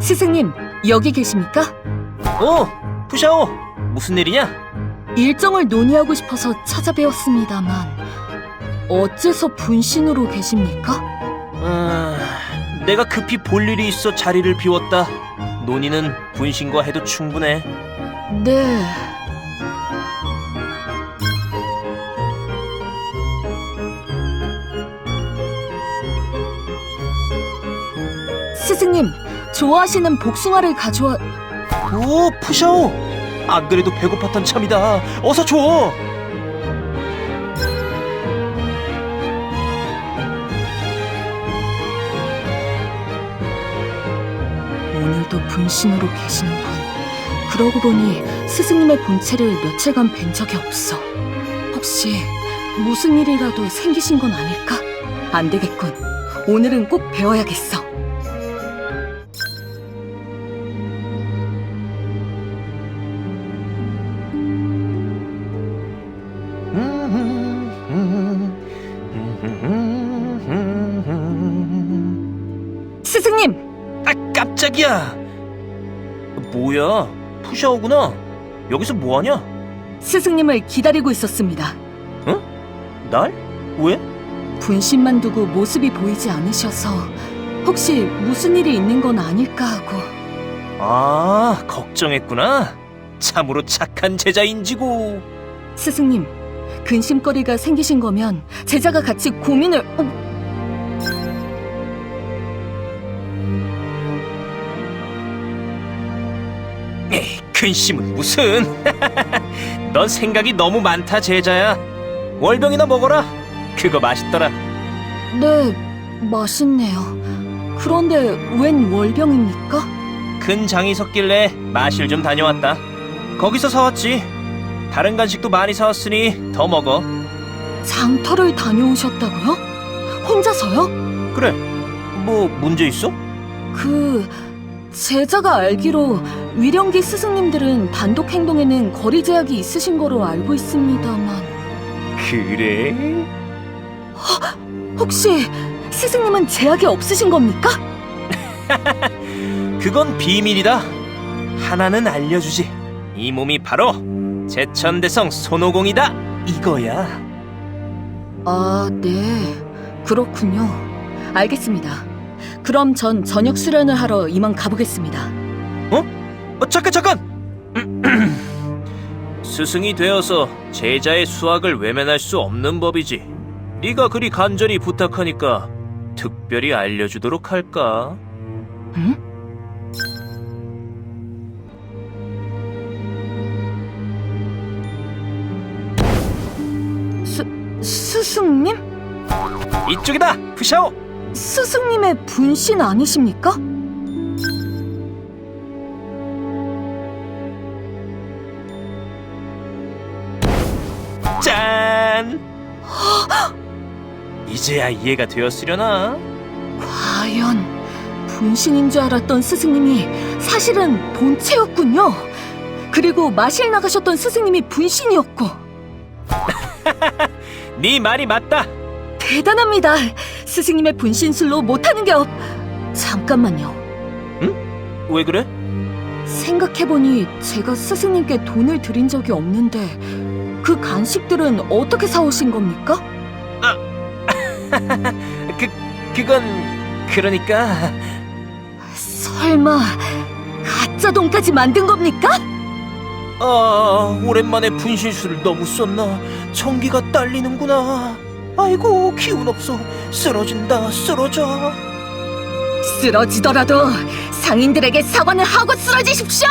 스승님, 여기 계십니까? 어, 푸샤오. 무슨 일이냐? 일정을 논의하고 싶어서 찾아뵈었습니다만 어째서 분신으로 계십니까? 음, 내가 급히 볼 일이 있어 자리를 비웠다. 논의는 분신과 해도 충분해. 네. 스승님, 좋아하시는 복숭아를 가져와... 오, 푸샤오. 안 그래도 배고팠던 참이다. 어서 줘. 오늘도 분신으로 계시는군. 그러고 보니 스승님의 본체를 며칠간 뵌 적이 없어. 혹시 무슨 일이라도 생기신 건 아닐까? 안 되겠군. 오늘은 꼭 배워야겠어. 깜짝이야. 뭐야? 푸샤오구나. 여기서 뭐하냐? 스승님을 기다리고 있었습니다. 날? 왜? 분신만 두고 모습이 보이지 않으셔서 혹시 무슨 일이 있는 건 아닐까 하고 아, 걱정했구나. 참으로 착한 제자인지고. 스승님 근심거리가 생기신 거면 제자가 같이 고민을 어, 근심은 무슨? 넌 생각이 너무 많다, 제자야. 월병이나 먹어라. 그거 맛있더라. 네 맛있네요. 그런데 웬 월병입니까? 큰 장이 섰길래 마실 좀 다녀왔다. 거기서 사왔지. 다른 간식도 많이 사왔으니 더 먹어. 장터를 다녀오셨다고요? 혼자서요? 그래. 뭐 문제 있어? 그 제자가 알기로 위령기 스승님들은 단독 행동에는 거리 제약이 있으신 거로 알고 있습니다만 그래? 혹시 스승님은 제약이 없으신 겁니까? 그건 비밀이다. 하나는 알려주지. 이 몸이 바로 제천대성 손오공이다. 이거야. 아, 네. 그렇군요. 알겠습니다. 그럼 전 저녁 수련을 하러 이만 가보겠습니다. 어, 잠깐 잠깐. 스승이 되어서 제자의 수학을 외면할 수 없는 법이지. 네가 그리 간절히 부탁하니까 특별히 알려주도록 할까? 응? 스, 스승님? 이쪽이다, 푸샤오. 스승님의 분신 아니십니까? 짠. 이제야 이해가 되었으려나? 과연 분신인 줄 알았던 스승님이 사실은 본체였군요. 그리고 마실 나가셨던 스승님이 분신이었고 네 말이 맞다. 대단합니다. 스승님의 분신술로 못하는 게 없. 잠깐만요. 왜 그래? 생각해보니 제가 스승님께 돈을 드린 적이 없는데 그 간식들은 어떻게 사오신 겁니까? 그 그건 그러니까 설마 가짜 돈까지 만든 겁니까? 아 오랜만에 분신술을 너무 썼나 전기가 딸리는구나. 아이고 기운 없어 쓰러진다 쓰러져. 쓰러지더라도 상인들에게 사과는 하고 쓰러지십시오!